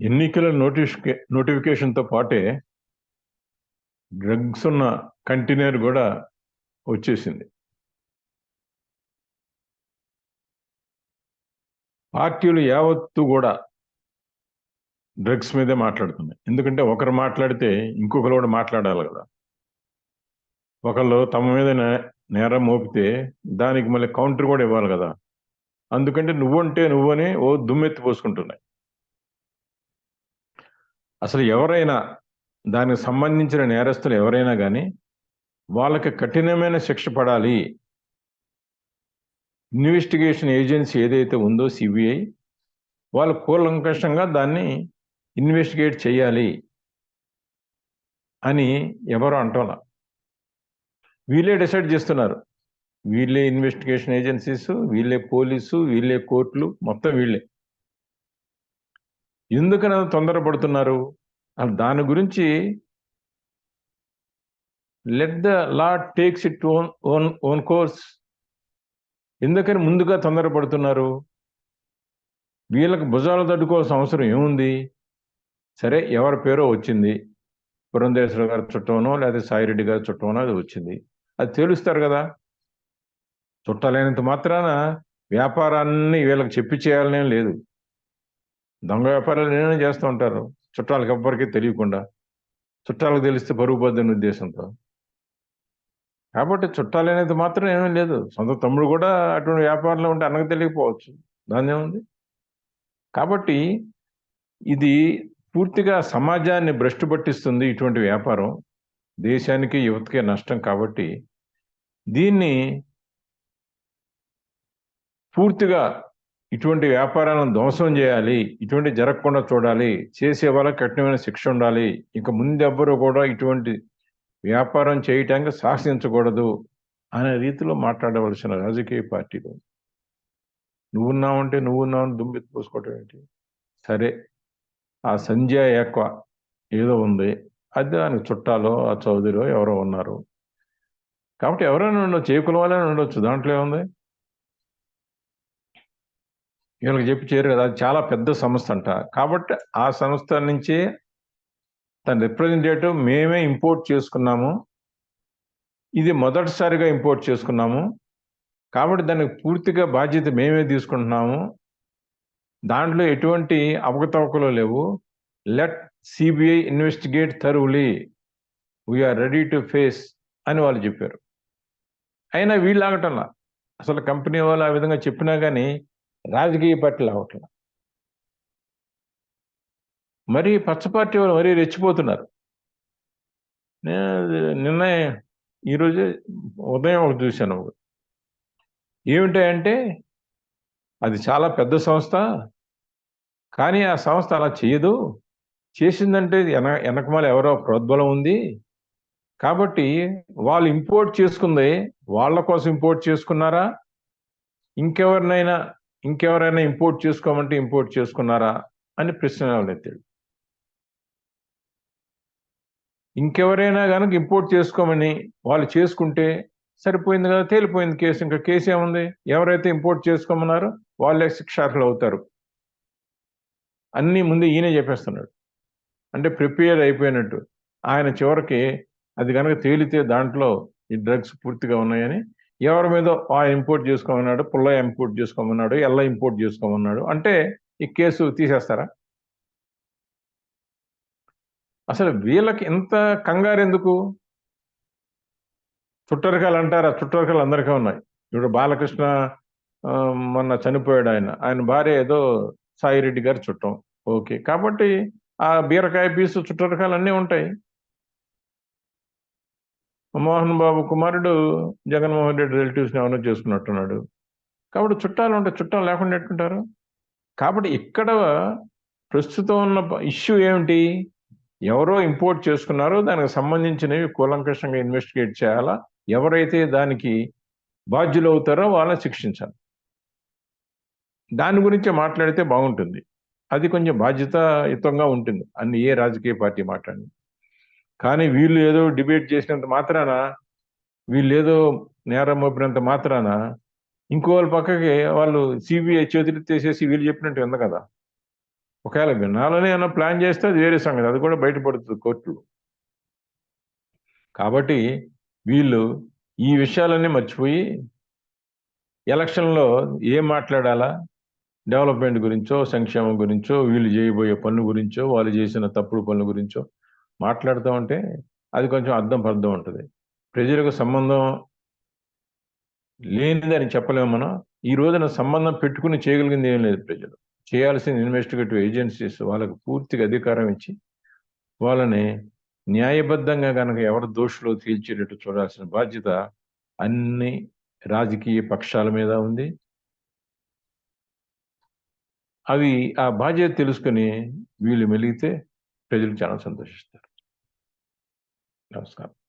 ఎన్నికల నోటిఫికే నోటిఫికేషన్తో పాటే డ్రగ్స్ ఉన్న కంటైనర్ కూడా వచ్చేసింది. పార్టీలు యావత్తు కూడా డ్రగ్స్ మీదే మాట్లాడుతున్నాయి. ఎందుకంటే ఒకరు మాట్లాడితే ఇంకొకరు కూడా మాట్లాడాలి కదా. ఒకళ్ళు తమ మీద నే- నేరం మోపితే దానికి మళ్ళీ కౌంటర్ కూడా ఇవ్వాలి కదా. అందుకంటే నువ్వంటే నువ్వని ఓ దుమ్మెత్తి పోసుకుంటున్నాయి. అసలు ఎవరైనా దానికి సంబంధించిన నేరస్తులు ఎవరైనా కానీ వాళ్ళకి కఠినమైన శిక్ష పడాలి. ఇన్వెస్టిగేషన్ ఏజెన్సీ ఏదైతే ఉందో సిబిఐ వాళ్ళు కూలంకషంగా దాన్ని ఇన్వెస్టిగేట్ చేయాలి అని ఎవరు అంటోలా? వీళ్ళే డిసైడ్ చేస్తున్నారు. వీళ్ళే ఇన్వెస్టిగేషన్ ఏజెన్సీస్ వీళ్ళే పోలీసు వీళ్ళే కోర్టులు మొత్తం వీళ్ళే. ఎందుకన తొందరపడుతున్నారు? దాని గురించి let the law takes it own own own course ఎందుకని ముందుగా తొందరపడుతున్నారు? వీళ్ళకి భుజాలు తట్టుకోవాల్సిన అవసరం ఏముంది? సరే ఎవరి పేరో వచ్చింది. పురంధేశ్వర గారి చుట్టమనో లేదా సాయిరెడ్డి గారి చుట్టమనో అది వచ్చింది. అది తేలుస్తారు కదా? చుట్టాలైనంత మాత్రాన వ్యాపారాన్ని వీళ్ళకి చెప్పి చేయాలనే లేదు. దొంగ వ్యాపారాలు నేనే చేస్తూ ఉంటారు. చుట్టాలకు ఎవ్వరికీ తెలియకుండా. చుట్టాలకు తెలిస్తే పరుగు పద్దని ఉద్దేశంతో. కాబట్టి చుట్టాలు అనేది మాత్రం ఏమీ లేదు. సొంత తమ్ముడు కూడా అటువంటి వ్యాపారంలో ఉంటే అన్నకు తెలియకపోవచ్చు. దాని ఏముంది? కాబట్టి ఇది పూర్తిగా సమాజాన్ని భ్రష్టు పట్టిస్తుంది ఇటువంటి వ్యాపారం. దేశానికి యువతకే నష్టం కాబట్టి దీన్ని పూర్తిగా ఇటువంటి వ్యాపారాలను ధ్వంసం చేయాలి ఇటువంటి జరగకుండా చూడాలి చేసే వాళ్ళకి కఠినమైన శిక్ష ఉండాలి. ఇంకా ముందెవ్వరూ కూడా ఇటువంటి వ్యాపారం చేయటానికి సాహసించకూడదు అనే రీతిలో మాట్లాడవలసిన రాజకీయ పార్టీలు నువ్వున్నావంటే నువ్వున్నావని దుమ్మెత్తి పోసుకోవటం ఏంటి? సరే ఆ సంజయ్ ఏక్వ ఏదో ఉంది. అది దానికి చుట్టాలో ఆ చౌదరిలో ఎవరో ఉన్నారు. కాబట్టి ఎవరైనా ఉండొచ్చు ఏ కులం వాళ్ళైనా ఉండొచ్చు. దాంట్లో ఏముంది? వీళ్ళకి చెప్పి చేయరు కదా అది చాలా పెద్ద సంస్థ అంట. కాబట్టి ఆ సంస్థ నుంచి తన రిప్రజెంటేటివ్ మేమే ఇంపోర్ట్ చేసుకున్నాము. ఇది మొదటిసారిగా ఇంపోర్ట్ చేసుకున్నాము. కాబట్టి దానికి పూర్తిగా బాధ్యత మేమే తీసుకుంటున్నాము. దాంట్లో ఎటువంటి అవకతవకలు లేవు. Let CBI investigate thoroughly. We are ready to face అని వాళ్ళు చెప్పారు. అయినా వీళ్ళు ఆగటంలా. అసలు కంపెనీ వాళ్ళు ఆ విధంగా చెప్పినా కానీ రాజకీయ పార్టీలు ఆగట్లా మరి పచ్చ పార్టీ వాళ్ళు మరీ రెచ్చిపోతున్నారు. నేను నిన్న ఈరోజు ఉదయం ఒకటి చూశాను. ఒకటి. ఏమిటంటే అది చాలా పెద్ద సంస్థ కానీ ఆ సంస్థ అలా చేయదు. చేసిందంటే వెన వెనకమాల ఎవరో ప్రోద్బలం ఉంది. కాబట్టి వాళ్ళు ఇంపోర్ట్ చేసుకుంది వాళ్ళ కోసం ఇంపోర్ట్ చేసుకున్నారా? ఇంకెవరినైనా ఇంకెవరైనా ఇంపోర్ట్ చేసుకోమంటే ఇంపోర్ట్ చేసుకున్నారా అని ప్రశ్న ఎత్తాడు ఇంకెవరైనా కనుక ఇంపోర్ట్ చేసుకోమని వాళ్ళు చేసుకుంటే సరిపోయింది కదా తేలిపోయింది కేసు. ఇంకా కేసు ఏముంది? ఎవరైతే ఇంపోర్ట్ చేసుకోమన్నారో వాళ్ళే శిక్షార్హులు అవుతారు. అన్నీ ముందు ఈయనే చెప్పేస్తున్నాడు. అంటే ప్రిపేర్ అయిపోయినట్టు. ఆయన చివరికి అది కనుక తేలితే దాంట్లో ఈ డ్రగ్స్ పూర్తిగా ఉన్నాయని ఎవరి మీద ఆ ఇంపోర్ట్ చేసుకోమన్నాడు పుల్ల ఇంపోర్ట్ చేసుకోమన్నాడు ఎల్ల ఇంపోర్ట్ చేసుకోమన్నాడు అంటే ఈ కేసు తీసేస్తారా? అసలు వీళ్ళకి ఇంత కంగారు ఎందుకు? చుట్టరికాలు అంటారా? చుట్టరికాలు అందరికీ ఉన్నాయి. ఇప్పుడు బాలకృష్ణ మొన్న చనిపోయాడు ఆయన. ఆయన భార్య ఏదో సాయిరెడ్డి గారి చుట్టం. ఓకే. కాబట్టి ఆ బీరకాయ పీసు చుట్టరికాలు అన్నీ ఉంటాయి. మోహన్ బాబు కుమారుడు జగన్మోహన్ రెడ్డి రిలేటివ్స్ని ఎవరో చేసుకున్నట్టున్నాడు. కాబట్టి చుట్టాలు ఉంటే చుట్టాలు లేకుండా ఎట్టుంటారు కాబట్టి ఇక్కడ ప్రస్తుతం ఉన్న ఇష్యూ ఏమిటి? ఎవరో ఇంపోర్ట్ చేసుకున్నారో దానికి సంబంధించినవి కూలంకషంగా ఇన్వెస్టిగేట్ చేయాలా? ఎవరైతే దానికి బాధ్యులు అవుతారో వాళ్ళని శిక్షించాలి. దాని గురించి మాట్లాడితే బాగుంటుంది. అది కొంచెం బాధ్యతాయుతంగా ఉంటుంది. అన్ని ఏ రాజకీయ పార్టీ మాట్లాడింది కానీ వీళ్ళు ఏదో డిబేట్ చేసినంత మాత్రాన వీళ్ళు ఏదో నేరం మోపినంత మాత్రాన ఇంకో వాళ్ళ పక్కకి వాళ్ళు సిబిఐ చేతులు తీసేసి వీళ్ళు చెప్పినట్టు ఉంది కదా. ఒకవేళ వినాలని ఏమైనా ప్లాన్ చేస్తే అది వేరే సంగతి. అది కూడా బయటపడుతుంది కోర్టులు. కాబట్టి వీళ్ళు ఈ విషయాలన్నీ మర్చిపోయి ఎలక్షన్లో ఏం మాట్లాడాలా? డెవలప్మెంట్ గురించో సంక్షేమం గురించో వీళ్ళు చేయబోయే పనుల గురించో వాళ్ళు చేసిన తప్పుడు పనుల గురించో మాట్లాడుతూ ఉంటే అది కొంచెం అర్థం పర్థం ఉంటుంది. ప్రజలకు సంబంధం లేనిదని చెప్పలేము మనం. ఈ రోజున సంబంధం పెట్టుకుని చేయగలిగింది ఏం లేదు ప్రజలు. చేయాల్సిన ఇన్వెస్టిగేటివ్ ఏజెన్సీస్ వాళ్ళకు పూర్తిగా అధికారం ఇచ్చి వాళ్ళని న్యాయబద్ధంగా కనుక ఎవరు దోషులో తేల్చేటట్టు చూడాల్సిన బాధ్యత అన్ని రాజకీయ పక్షాల మీద ఉంది. అవి ఆ బాధ్యత తెలుసుకొని వీళ్ళు మెలిగితే ప్రజలు చాలా సంతోషిస్తారు. Rauska.